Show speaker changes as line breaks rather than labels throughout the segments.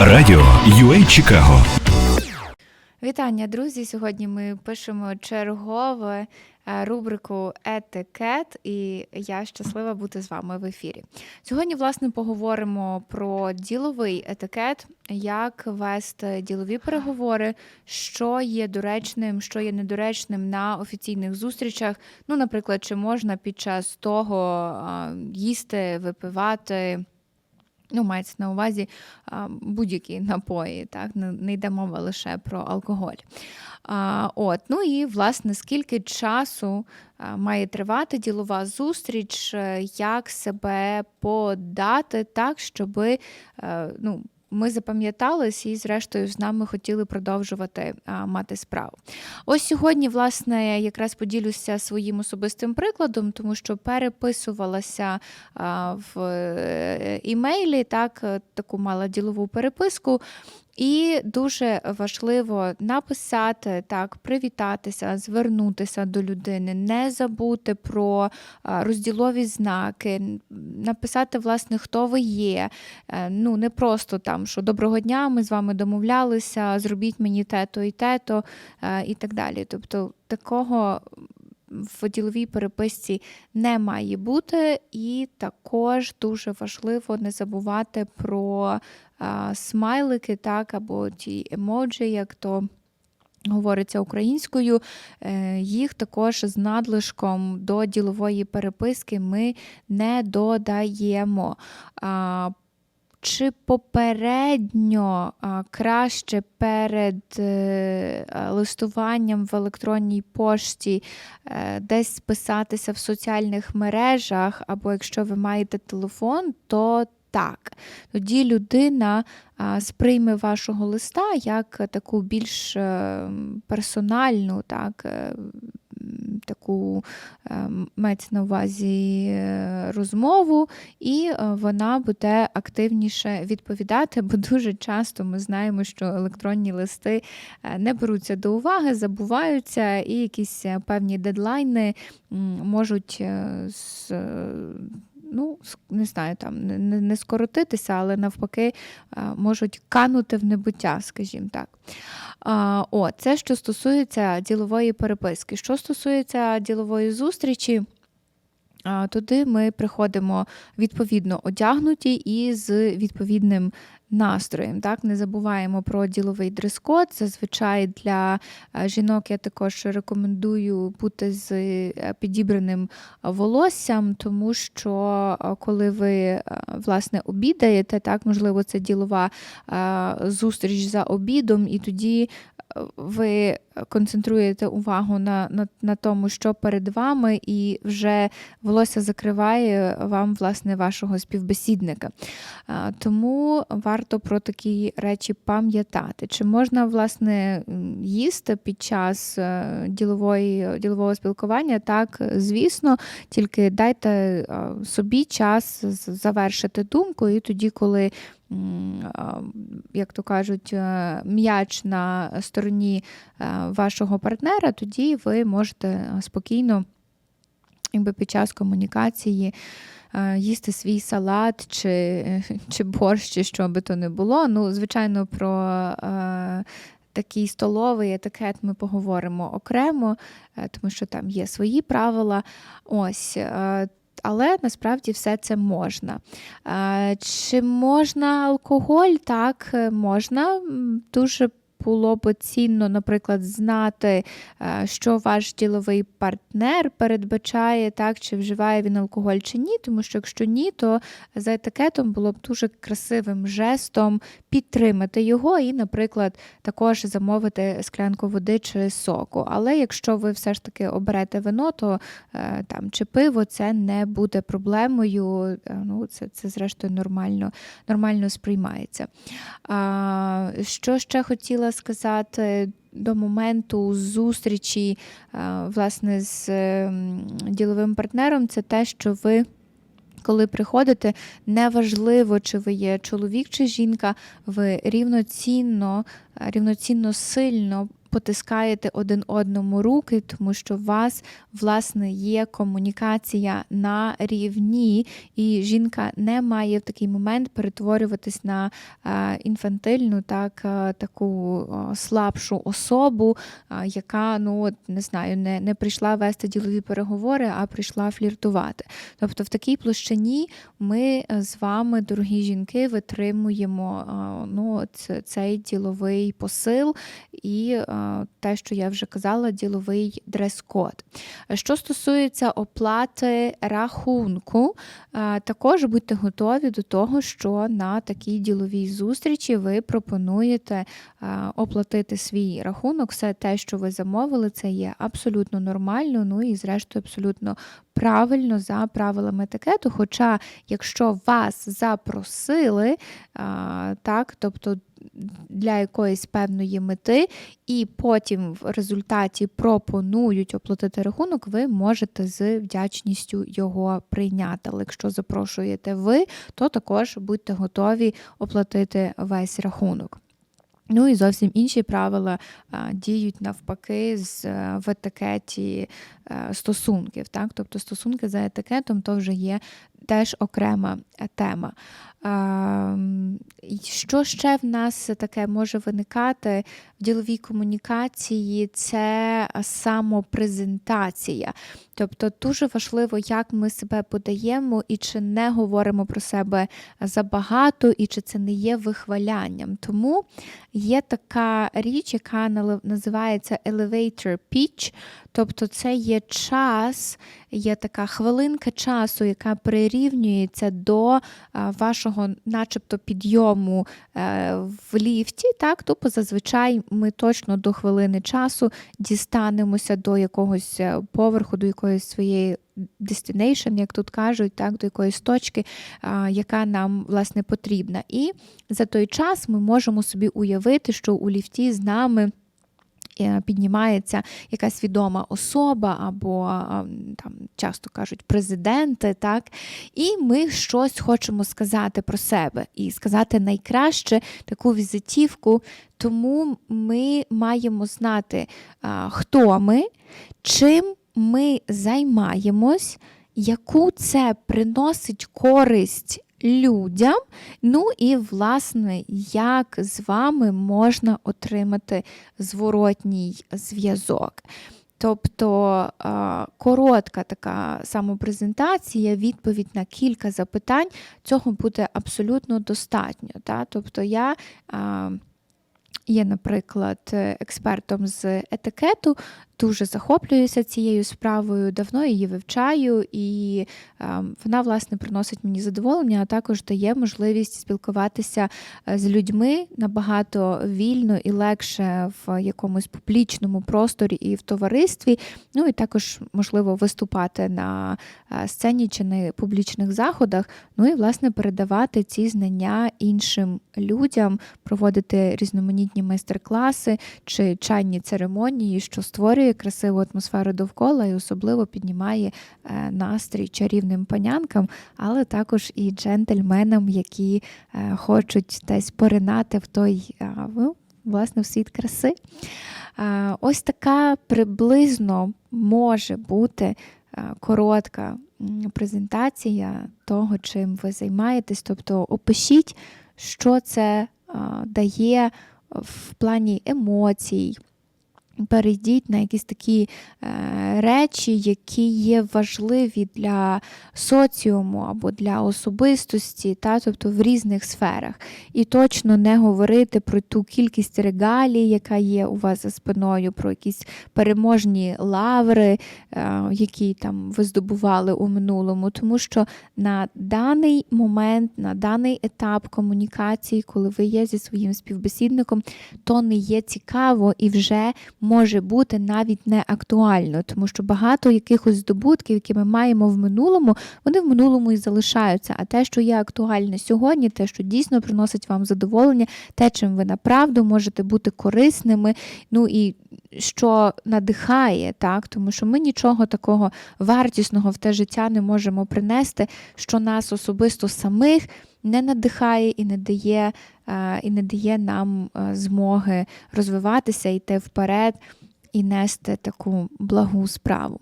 Радіо UA Чикаго.
Вітання, друзі! Сьогодні ми пишемо чергове е, рубрику Етикет, і я щаслива бути з вами в ефірі. Сьогодні, власне, поговоримо про діловий етикет, як вести ділові переговори, що є доречним, що є недоречним на офіційних зустрічах. Ну, наприклад, чи можна під час того їсти, випивати. Ну, мається на увазі будь-які напої, так не, йде мова лише про алкоголь. А, от, ну і власне, скільки часу має тривати ділова зустріч, е, як себе подати так, щоб ну, ми запам'ятались і, зрештою, з нами хотіли продовжувати а, мати справу. Ось сьогодні, власне, якраз поділюся своїм особистим прикладом, тому що переписувалася а, в е, імейлі, так, е, таку мала ділову переписку. І дуже важливо написати так, привітатися, звернутися до людини, не забути про розділові знаки, написати, власне, хто ви є. Е, ну, не просто там, що доброго дня, ми з вами домовлялися, зробіть мені те-то і те-то, е, і так далі. Тобто такого. В діловій переписці не має бути, і також дуже важливо не забувати про а, смайлики, так, або ті емоджі, як то говориться українською, е, їх також з надлишком до ділової переписки ми не додаємо. Чи попередньо краще перед е, листуванням в електронній пошті е, десь списатися в соціальних мережах, або якщо ви маєте телефон, то так. Тоді людина сприйме вашого листа як таку більш е, персональну, так, таку е, мається на увазі розмову, і вона буде активніше відповідати, бо дуже часто ми знаємо, що електронні листи не беруться до уваги, забуваються, і якісь певні дедлайни можуть не знаю, там не, не скоротитися, але навпаки можуть канути в небуття, скажімо так. О, Це що стосується ділової переписки. Що стосується ділової зустрічі, туди ми приходимо відповідно одягнуті і з відповідним настроєм. Так, Не забуваємо про діловий дрес-код. Зазвичай для е, жінок я також рекомендую бути з е, підібраним волоссям, тому що е, коли ви власне обідаєте, так, можливо, це ділова зустріч за обідом, і тоді ви концентруєте увагу на, на, на тому, що перед вами, і вже волосся закриває вам, власне, вашого співбесідника. Тому варто про такі речі пам'ятати. Чи можна, власне, їсти під час е, ділової, ділового спілкування? Так, звісно, тільки дайте собі час завершити думку, і тоді, коли як то кажуть, е, м'яч на стороні е, вашого партнера, тоді ви можете спокійно, якби під час комунікації. Е, їсти свій салат чи чи борщ, чи що би то не було. Ну, Звичайно, про е, такий столовий етикет ми поговоримо окремо, е, тому що там є свої правила. Ось. Е, але насправді все це можна. Чи можна алкоголь? Так, е, можна. Дуже було б цінно, наприклад, знати, е, що ваш діловий партнер передбачає, так, чи вживає він алкоголь чи ні, тому що якщо ні, то за етикетом було б дуже красивим жестом підтримати його і, наприклад, також замовити склянку води чи соку. Але якщо ви все ж таки оберете вино, то е, там чи пиво це не буде проблемою. Е, ну, Це, це зрештою, нормально, нормально сприймається. А, Що ще хотіла сказати до моменту зустрічі власне з діловим партнером, це те, що ви. Коли приходите, неважливо, чи ви є чоловік чи жінка, ви рівноцінно, рівноцінно сильно потискаєте один одному руки, тому що у вас власне є комунікація на рівні, і жінка не має в такий момент перетворюватись на е, інфантильну, так е, таку слабшу особу, е, яка ну не знаю, не, не прийшла вести ділові переговори, а прийшла фліртувати. Тобто, в такій площині ми з вами, дорогі жінки, витримуємо ну, цей діловий посил і те, що я вже казала, діловий дрес-код. Що стосується оплати рахунку, е, також будьте готові до того, що на такій діловій зустрічі ви пропонуєте е, оплатити свій рахунок. Все те, що ви замовили, це є абсолютно нормально. Ну і зрештою абсолютно правильно за правилами етикету. Хоча, якщо вас запросили, а, так, тобто для якоїсь певної мети, і потім в результаті пропонують оплатити рахунок, ви можете з вдячністю його прийняти. Але якщо запрошуєте ви, то також будьте готові оплатити весь рахунок. Ну і зовсім інші правила а, діють навпаки з е, в етикеті е, стосунків. Так? Тобто стосунки за етикетом то вже є теж окрема е, тема. Що ще в нас таке може виникати в діловій комунікації? Це самопрезентація. Тобто дуже важливо, як ми себе подаємо і чи не говоримо про себе забагато, і чи це не є вихвалянням. Тому є така річ, яка називається elevator pitch, тобто це є час, є така хвилинка часу, яка прирівнюється до вашого, начебто, підйому е, в ліфті. Так, тобто зазвичай ми точно до хвилини часу дістанемося до якогось е, поверху, до якоїсь своєї destination, як тут кажуть, так, до якоїсь точки, яка нам власне потрібна. І за той час ми можемо собі уявити, що у ліфті з нами. Е, Піднімається якась відома особа, або там часто кажуть президенти, так, і ми щось хочемо сказати про себе і сказати найкраще таку візитівку. Тому ми маємо знати, хто ми, чим ми займаємось, яку це приносить користь людям. Ну і, власне, як з вами можна отримати зворотній зв'язок. Тобто коротка така самопрезентація, відповідь на кілька запитань, цього буде абсолютно достатньо. Та? Тобто я а, є, наприклад, експертом з етикету, дуже захоплююся цією справою, давно її вивчаю, і е, вона, власне, приносить мені задоволення, а також дає можливість спілкуватися е, з людьми набагато вільно і легше в якомусь публічному просторі і в товаристві. Ну і також можливо виступати на е, сцені чи на публічних заходах. Ну і власне передавати ці знання іншим людям, проводити різноманітні майстер-класи чи чайні церемонії, що створює красиву атмосферу довкола і особливо піднімає е, настрій чарівним панянкам, але також і джентльменам, які е, хочуть десь поринати в той ну, власне в світ краси. Е, Ось така приблизно може бути коротка презентація того, чим ви займаєтесь. Тобто опишіть, що це дає в плані емоцій. Перейдіть на якісь такі е, речі, які є важливі для соціуму або для особистості, та, тобто в різних сферах. І точно не говорити про ту кількість регалій, яка є у вас за спиною, про якісь переможні лаври, е, які там ви здобували у минулому. Тому що на даний момент, на даний етап комунікації, коли ви є зі своїм співбесідником, то не є цікаво і вже може бути навіть не актуально, тому що багато якихось здобутків, які ми маємо в минулому, вони в минулому і залишаються. А те, що є актуальне сьогодні, те, що дійсно приносить вам задоволення, те, чим ви направду можете бути корисними, ну і що надихає, так, тому що ми нічого такого вартісного в те життя не можемо принести, що нас особисто самих не надихає і не дає е, і не дає нам е, змоги розвиватися, йти вперед і нести таку благу справу.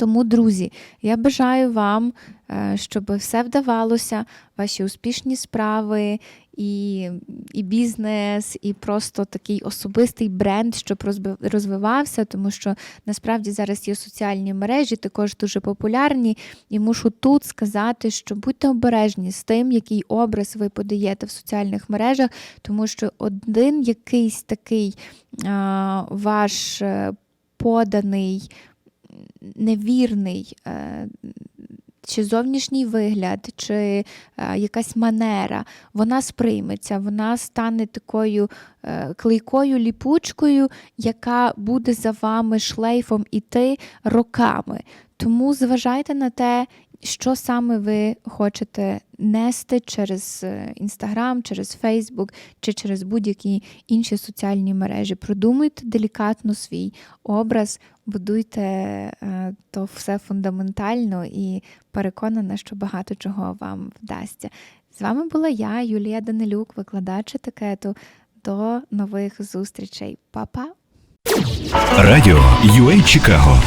Тому, друзі, я бажаю вам, е, щоб все вдавалося, ваші успішні справи, і, і бізнес, і просто такий особистий бренд, щоб розвивався, тому що насправді зараз є соціальні мережі, також дуже популярні. І мушу тут сказати, що будьте обережні з тим, який образ ви подаєте в соціальних мережах, тому що один якийсь такий а, ваш е, поданий, невірний. е, Чи зовнішній вигляд, чи е, якась манера, вона сприйметься, вона стане такою е, клейкою ліпучкою, яка буде за вами шлейфом іти роками. Тому зважайте на те, що саме ви хочете нести через Інстаграм, через Фейсбук чи через будь-які інші соціальні мережі. Продумуйте делікатно свій образ, будуйте е, то все фундаментально і переконана, що багато чого вам вдасться. З вами була я, Юлія Данилюк, викладач етикету. До нових зустрічей. Па-па!
Радіо UA Чикаго